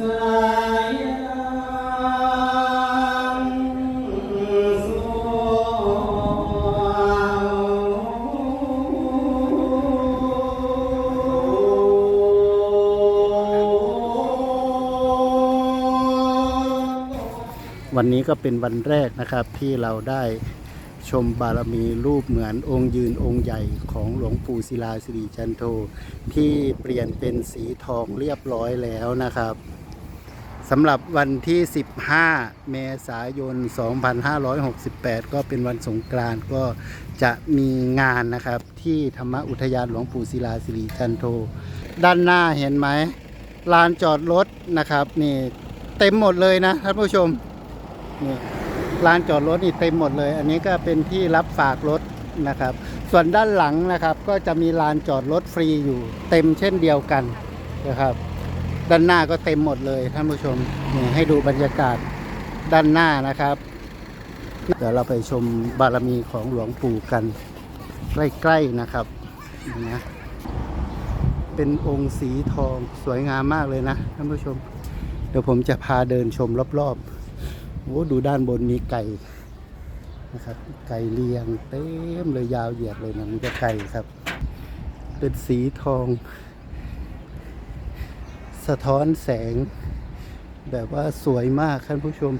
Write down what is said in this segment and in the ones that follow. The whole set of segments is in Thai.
วันนี้ก็เป็นวันแรกนะครับที่เราได้ชมบารมีรูปเหมือนองค์ยืนองค์ใหญ่ของหลวงปู่ศิลาสิริจันโทที่เปลี่ยนเป็นสีทองเรียบร้อยแล้วนะครับ สำหรับวันที่ 15 เมษายน 2568 ก็เป็นวันสงกรานต์ก็จะมีงานนะครับ ที่ธรรมอุทยานหลวงปู่ศิลาสิริจันโท ด้านหน้าเห็นไหมลานจอดรถนะครับ นี่เต็มหมดเลยนะท่านผู้ชมนี่ลานจอดรถนี่เต็มหมดเลย อันนี้ก็เป็นที่รับฝากรถนะครับ ส่วนด้านหลังนะครับ ก็จะมีลานจอดรถฟรีอยู่ เต็มเช่นเดียวกันนะครับ ด้านหน้าก็เต็มหมดเลยท่านผู้ชมนี่ให้ดูบรรยากาศด้านหน้านะครับ เดี๋ยวเราไปชมบารมีของหลวงปู่กัน ใกล้ๆนะครับนี่นะเป็นองค์สีทองสวยงามมากเลยนะท่านผู้ชม เดี๋ยวผมจะพาเดินชมรอบๆโอ้ดูด้านบนมีไก่นะครับ ไก่เลียงเต็มเลยยาวเหยียดเลยนะมันจะไก่ครับ เป็นสีทอง สะท้อนแสง แบบว่าสวยมากท่านผู้ชม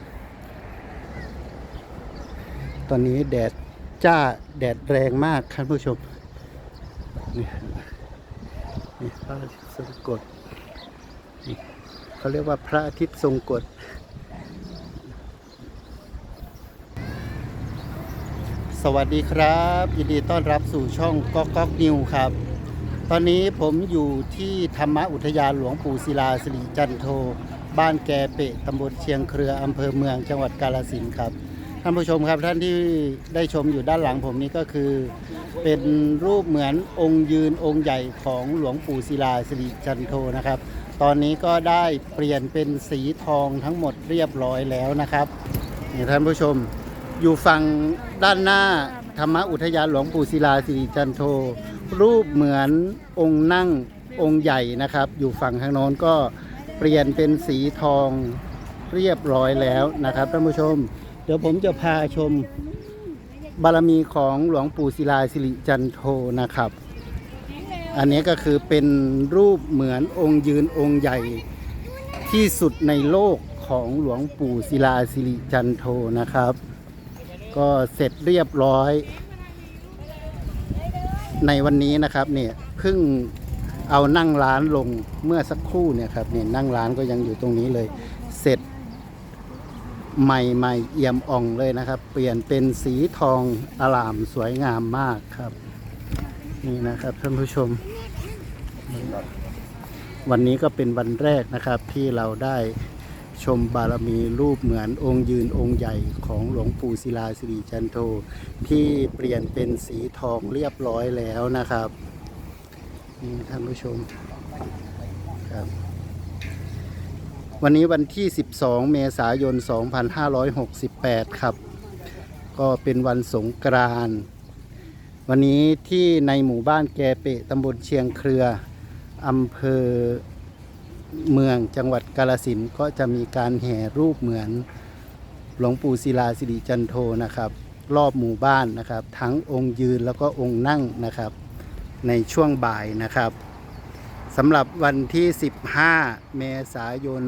ตอนนี้แดดจ้าแดดแรงมากท่านผู้ชม นี่นี่พระอาทิตย์ทรงกฎเขาเรียกว่าพระอาทิตย์ทรงกฎสวัสดีครับ ยินดีต้อนรับสู่ช่องก๊อกก๊อกนิวครับ ตอนนี้ผมอยู่ที่ธรรมอุทยานหลวงปู่ศิลาสิริจันโท บ้านแกเปะตำบลเชียงเครืออำเภอเมืองจังหวัดกาฬสินธุ์ครับท่านผู้ชมครับท่านที่ได้ชมอยู่ด้านหลังผมนี้ก็คือ เป็นรูปเหมือนองค์ยืนองค์ใหญ่ของหลวงปู่ศิลาสิริจันโทนะครับ ตอนนี้ก็ได้เปลี่ยนเป็นสีทองทั้งหมดเรียบร้อยแล้วนะครับนี่ท่านผู้ชมอยู่ฝั่งด้านหน้าธรรมอุทยานหลวงปู่ศิลาสิริจันโท รูปเหมือนองค์นั่งองค์ใหญ่นะครับ อยู่ฝั่งทางโน้นก็เปลี่ยนเป็นสีทองเรียบร้อยแล้วนะครับท่านผู้ชม เดี๋ยวผมจะพาชมบารมีของหลวงปู่ศิลาสิริจันโทนะครับ อันนี้ก็คือเป็นรูปเหมือนองค์ยืนองค์ใหญ่ที่สุดในโลกของหลวงปู่ศิลาสิริจันโทนะครับ ก็เสร็จเรียบร้อย ในวันนี้นะครับเนี่ยเพิ่งเอานั่งร้านลงเมื่อสักครู่เนี่ยครับเนี่ยนั่งร้านก็ยังอยู่ตรงนี้เลย เสร็จใหม่ใหม่เอี่ยมอ่องเลยนะครับ เปลี่ยนเป็นสีทองอลามสวยงามมากครับ นี่นะครับท่านผู้ชม วันนี้ก็เป็นวันแรกนะครับที่เราได้ ชมบารมีรูปเหมือนองค์ยืนองค์ใหญ่ของหลวงปู่ศิลาสิริจันโทที่เปลี่ยนเป็นสีทองเรียบร้อยแล้วนะครับนี่ท่านผู้ชมครับ วันนี้วันที่ 12 เมษายน 2568 ครับ ก็เป็นวันสงกรานต์วันนี้ที่ในหมู่บ้านแกเปะตำบลเชียงเครืออำเภอ เมืองจังหวัดกาลสินก็จะมีการแห่รูปเหมือนหลวงปู่ศิลาสิริจันโทนะครับ รอบหมู่บ้านนะครับ ทั้งองค์ยืนแล้วก็องค์นั่งนะครับ ในช่วงบ่ายนะครับสำหรับวันที่ 15 เมษายน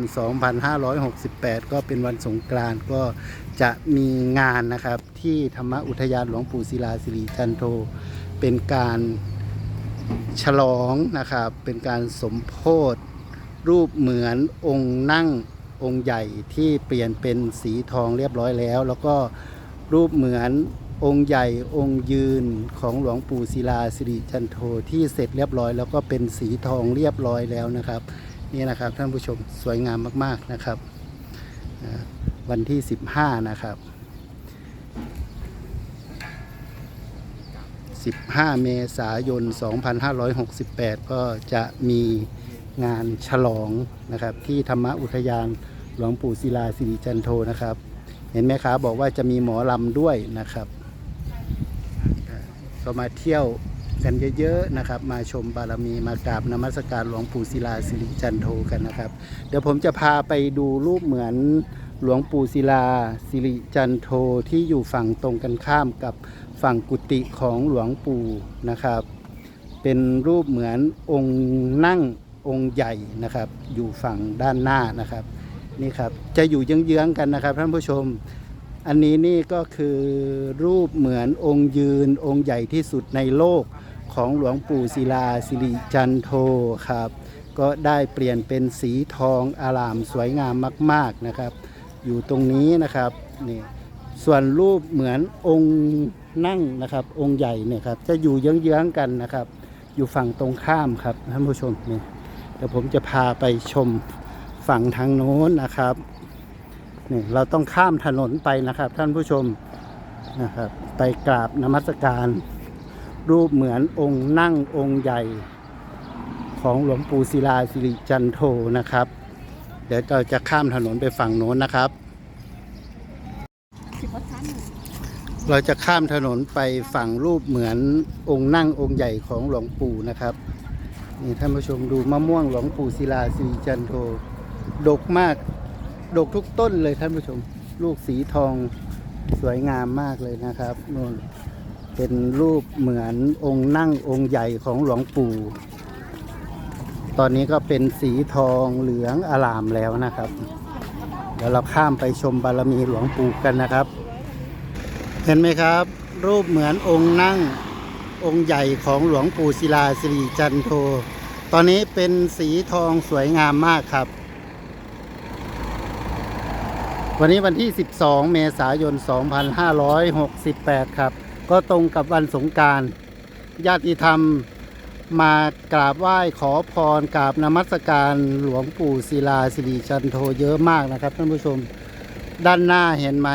2568 ก็เป็นวันสงกรานต์ก็จะมีงานนะครับ ที่ธรรมอุทยานหลวงปู่ศิลาสิริจันโท เป็นการฉลองนะครับ เป็นการสมโพธ รูปเหมือนองค์นั่งองค์ใหญ่ที่เปลี่ยนเป็นสีทองเรียบร้อยแล้ว แล้วก็รูปเหมือนองค์ใหญ่องค์ยืนของหลวงปู่ศิลาสิริจันโทที่เสร็จเรียบร้อย แล้วก็เป็นสีทองเรียบร้อยแล้วนะครับ นี่นะครับท่านผู้ชมสวยงามมากๆนะครับ วันที่ 15 นะครับ 15 เมษายน 2568 ก็จะมี งานฉลองนะครับ ที่ธรรมอุทยานหลวงปู่ศิลาสิริจันโทนะครับ เห็นไหมครับบอกว่าจะมีหมอลำด้วยนะครับก็มาเที่ยวกันเยอะๆนะครับ มาชมบารมีมากราบนมัสการหลวงปู่ศิลาสิริจันโทกันนะครับ เดี๋ยวผมจะพาไปดูรูปเหมือนหลวงปู่ศิลาสิริจันโทที่อยู่ฝั่งตรงกันข้ามกับฝั่งกุฏิของหลวงปู่นะครับ เป็นรูปเหมือนองค์นั่ง องค์ใหญ่นะครับ อยู่ฝั่งด้านหน้านะครับนี่ครับจะอยู่เยื้องๆกันนะครับท่านผู้ชม อันนี้นี่ก็คือรูปเหมือนองค์ยืนองค์ใหญ่ที่สุดในโลกของหลวงปู่ศิลาสิริจันโทครับ ก็ได้เปลี่ยนเป็นสีทองอารามสวยงามมาก ๆนะครับ อยู่ตรงนี้นะครับนี่ส่วนรูปเหมือนองค์นั่งนะครับองค์ใหญ่เนี่ยครับจะอยู่เยื้องๆกันนะครับ อยู่ฝั่งตรงข้ามครับท่านผู้ชมนี่ ดี๋ยวผมจะพาไปชมฝั่งทางโน้นนะครับนี่เราต้องข้ามถนนไปนะครับ ท่านผู้ชมนะครับ ไปกราบนมัสการ รูปเหมือนองค์นั่งองค์ใหญ่ของหลวงปู่ศิลาสิริจันโทนะครับ เดี๋ยวเราจะข้ามถนนไปฝั่งโน้นนะครับ เราจะข้ามถนนไปฝั่งรูปเหมือนองค์นั่งองค์ใหญ่ของหลวงปู่นะครับ นี่ท่านผู้ชมดูมะม่วงหลวงปู่ศิลาสิริจันโท ดกมาก ดกทุกต้นเลยท่านผู้ชม ลูกสีทองสวยงามมากเลยนะครับนู่นเป็นรูปเหมือนองค์นั่งองค์ใหญ่ของหลวงปู่ ตอนนี้ก็เป็นสีทองเหลืองอลามแล้วนะครับ เดี๋ยวเราข้ามไปชมบารมีหลวงปู่กันนะครับ เห็นไหมครับ รูปเหมือนองค์นั่งองค์ใหญ่ของหลวงปู่ศิลาสิริจันโท ตอนนี้เป็นสีทองสวยงามมากครับ วันนี้วันที่ 12 เมษายน 2568 ครับ ก็ตรงกับวันสงการญาติธรรมมากราบไหว้ขอพรกราบนมัสการหลวงปู่ศิลาสิริจันโทเยอะมากนะครับท่านผู้ชมด้านหน้าเห็นไหม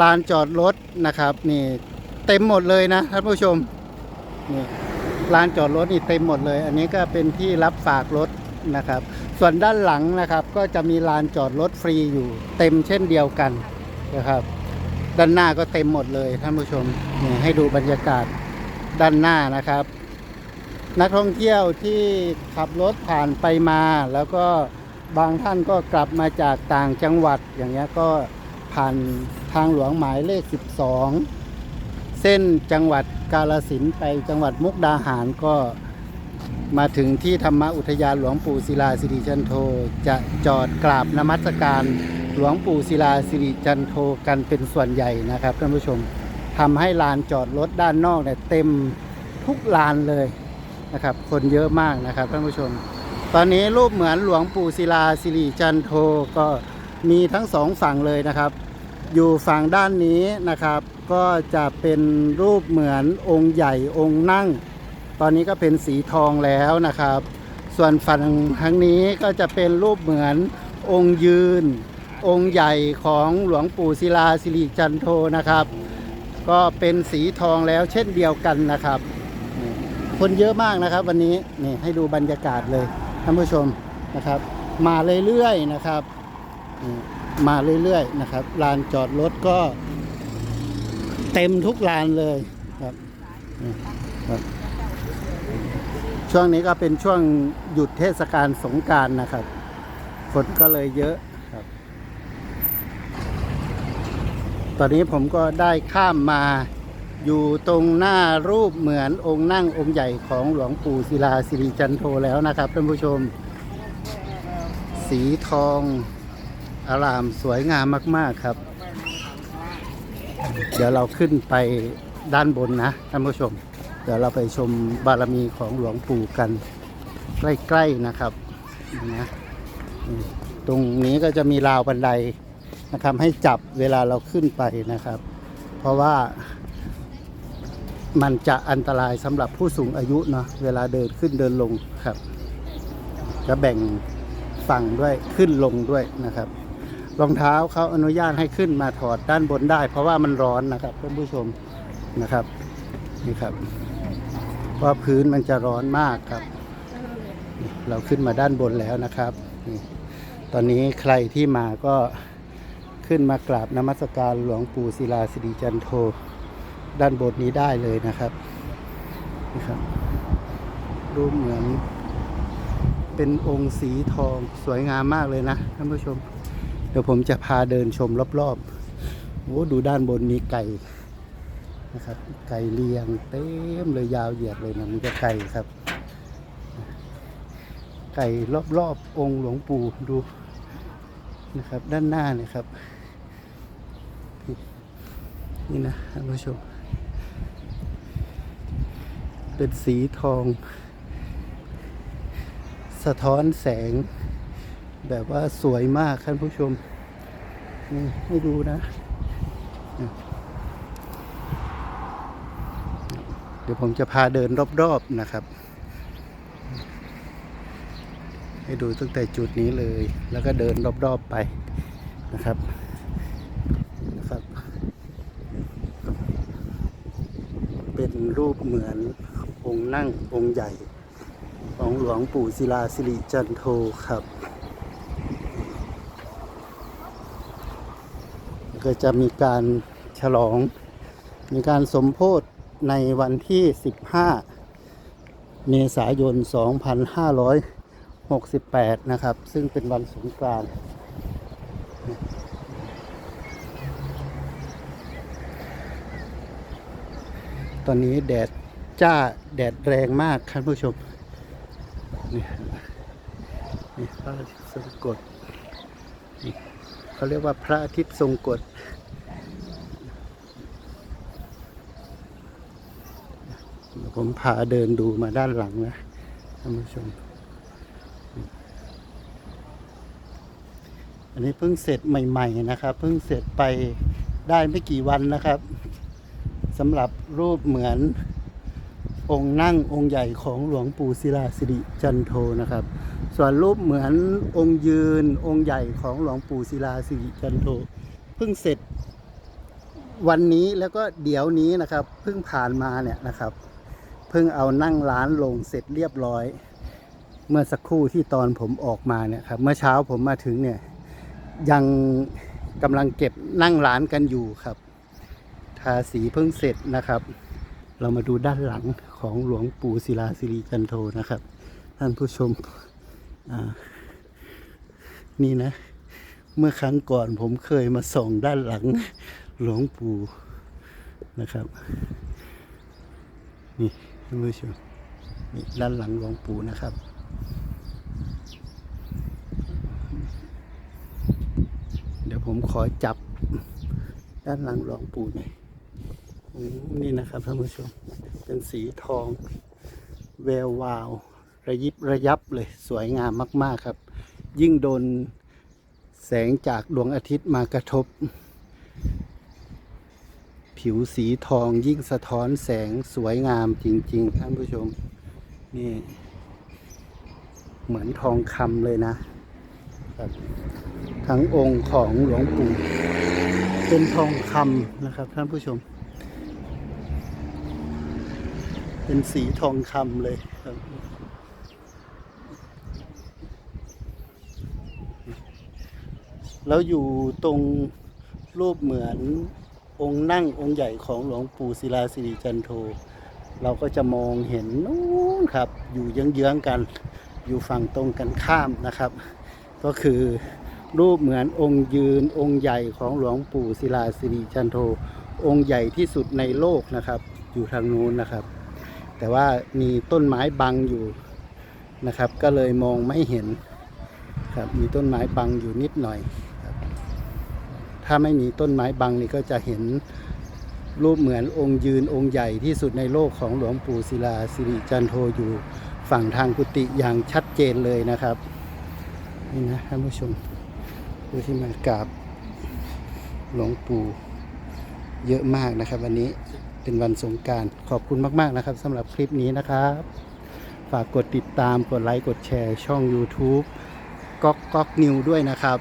ลานจอดรถนะครับ นี่เต็มหมดเลยนะท่านผู้ชมนี่ ลานจอดรถนี่เต็มหมดเลย อันนี้ก็เป็นที่รับฝากรถนะครับ ส่วนด้านหลังนะครับ ก็จะมีลานจอดรถฟรีอยู่ เต็มเช่นเดียวกันนะครับ ด้านหน้าก็เต็มหมดเลยท่านผู้ชมนี่ให้ดูบรรยากาศด้านหน้านะครับ นักท่องเที่ยวที่ขับรถผ่านไปมา แล้วก็บางท่านก็กลับมาจากต่างจังหวัดอย่างเงี้ยก็ผ่านทางหลวงหมายเลข 12 เส้นจังหวัด กาลสินไปจังหวัดมุกดาหารก็มาถึงที่ธรรมอุทยานหลวงปู่ศิลาสิริจันโท จะจอดกราบนมัสการหลวงปู่ศิลาสิริจันโทกันเป็นส่วนใหญ่นะครับท่านผู้ชมทำให้ลานจอดรถด้านนอกเนี่ยเต็มทุกลานเลยนะครับ คนเยอะมากนะครับท่านผู้ชม ตอนนี้รูปเหมือนหลวงปู่ศิลาสิริจันโทก็มีทั้งสองฝั่งเลยนะครับ อยู่ฝั่งด้านนี้นะครับ ก็จะเป็นรูปเหมือนองค์ใหญ่องค์นั่ง ตอนนี้ก็เป็นสีทองแล้วนะครับ ส่วนฝั่งทางนี้ก็จะเป็นรูปเหมือนองค์ยืน องค์ใหญ่ของหลวงปู่ศิลาสิริจันโทนะครับ ก็เป็นสีทองแล้วเช่นเดียวกันนะครับ คนเยอะมากนะครับ วันนี้นี่ให้ดูบรรยากาศเลยท่านผู้ชมนะครับ มาเรื่อยๆนะครับ มาเรื่อยๆนะครับลานจอดรถก็ เต็มทุกลานเลยครับครับ ช่วงนี้ก็เป็นช่วงหยุดเทศกาลสงการนะครับคนก็เลยเยอะครับ ตอนนี้ผมก็ได้ข้ามมาอยู่ตรงหน้ารูปเหมือนองค์นั่งองค์ใหญ่ของหลวงปู่ศิลาสิริจันโทแล้วนะครับท่านผู้ชม สีทอง อารามสวยงามมากๆครับ เดี๋ยวเราขึ้นไปด้านบนนะท่านผู้ชม เดี๋ยวเราไปชมบารมีของหลวงปู่กัน ใกล้ๆนะครับนะตรงนี้ก็จะมีราวบันไดนะครับ ให้จับเวลาเราขึ้นไปนะครับ เพราะว่ามันจะอันตรายสำหรับผู้สูงอายุเนาะเวลาเดินขึ้นเดินลงครับ จะแบ่งฝั่งด้วยขึ้นลงด้วยนะครับ รองเท้าเขาอนุญาตให้ขึ้นมาถอดด้านบนได้ เพราะว่ามันร้อนนะครับท่านผู้ชมนะครับนี่ครับเพราะพื้นมันจะร้อนมากครับ เราขึ้นมาด้านบนแล้วนะครับ ตอนนี้ใครที่มาก็ขึ้นมากราบนมัสการหลวงปู่ศิลาสิริจันโทด้านบนนี้ได้เลยนะครับนะครับรูปเหมือนเป็นองค์สีทองสวยงามมากเลยนะท่านผู้ชม ดี๋ยวผมจะพาเดินชมรอบๆ โอ้ดูด้านบนมีไก่นะครับ ไก่เลี้ยงเต็มเลยยาวเหยียดเลยนะมีแต่ไก่ครับ ไก่รอบๆ องค์หลวงปู่ดูนะครับ ด้านหน้าเนี่ยครับ นี่นะท่านผู้ชม เป็นสีทอง สะท้อนแสง แบบว่าสวยมากท่านผู้ชมนี่ให้ดูนะ เดี๋ยวผมจะพาเดินรอบๆนะครับ ให้ดูตั้งแต่จุดนี้เลย แล้วก็เดินรอบๆไปนะครับนะครับ เป็นรูปเหมือนองค์นั่งองค์ใหญ่ ของหลวงปู่ศิลาสิริจันโทครับ ก็จะมีการฉลอง มีการสมโพธิในวันที่ 15 เมษายน 2568 นะครับ ซึ่งเป็นวันสงกรานต์ตอนนี้แดดจ้าแดดแรงมากท่านผู้ชม นี่นี่พระอาทิตย์ทรงกฎ เขาเรียกว่าพระอาทิตย์ทรงกฎผมพาเดินดูมาด้านหลังนะท่านผู้ชม อันนี้เพิ่งเสร็จใหม่ ๆ นะครับ เพิ่งเสร็จไปได้ไม่กี่วันนะครับสำหรับรูปเหมือนองค์นั่งองค์ใหญ่ของหลวงปู่ศิลาสิริจันโทนะครับ ส่วนรูปเหมือนองค์ยืนองค์ใหญ่ของหลวงปู่ศิลาสิริจันโทเพิ่งเสร็จวันนี้แล้วก็เดี๋ยวนี้นะครับเพิ่งผ่านมาเนี่ยนะครับ เพิ่งเอานั่งร้านลงเสร็จเรียบร้อย เมื่อสักครู่ที่ตอนผมออกมาเนี่ยครับเมื่อเช้าผมมาถึงเนี่ยยังกำลังเก็บนั่งร้านกันอยู่ครับ ทาสีเพิ่งเสร็จนะครับ เรามาดูด้านหลังของหลวงปู่ศิลาสิริจันโทนะครับ ท่านผู้ชม นี่นะ เมื่อครั้งก่อนผมเคยมาส่องด้านหลังหลวงปู่นะครับ นี่ท่านผู้ชมนี่ด้านหลังหลวงปู่นะครับ เดี๋ยวผมขอจับด้านหลังหลวงปู่หน่อยนี่นะครับท่านผู้ชม เป็นสีทอง แวววาว ระยิบระยับเลยสวยงามมาก ๆ ครับ ยิ่งโดนแสงจากดวงอาทิตย์มากระทบ ผิวสีทองยิ่งสะท้อนแสงสวยงามจริง ๆ ท่านผู้ชม นี่ เหมือนทองคำเลยนะ ครับทั้งองค์ของหลวงปู่เป็นทองคำนะครับ ท่านผู้ชม เป็นสีทองคำเลยครับ แล้วอยู่ตรงรูปเหมือนองค์นั่งองค์ใหญ่ของหลวงปู่ศิลาสิริจันโท เราก็จะมองเห็นนู้นครับ อยู่เยื้องๆกัน อยู่ฝั่งตรงกันข้ามนะครับ ก็คือรูปเหมือนองค์ยืนองค์ใหญ่ของหลวงปู่ศิลาสิริจันโท องค์ใหญ่ที่สุดในโลกนะครับ อยู่ทางนู้นนะครับ แต่ว่ามีต้นไม้บังอยู่นะครับ ก็เลยมองไม่เห็นครับ มีต้นไม้บังอยู่นิดหน่อย ถ้าไม่มีต้นไม้บังนี่ก็จะเห็นรูปเหมือนองค์ยืนองค์ใหญ่ที่สุดในโลกของหลวงปู่ศิลาสิริจันโทอยู่ฝั่งทางกุฏิอย่างชัดเจนเลยนะครับ นี่นะท่านผู้ชมผู้ที่มากราบหลวงปู่เยอะมากนะครับ วันนี้เป็นวันสงการขอบคุณมาก ๆ นะครับสำหรับคลิปนี้นะครับ ฝากกดติดตามกดไลค์กดแชร์ช่อง YouTube ก๊อกก๊อกนิวด้วยนะครับ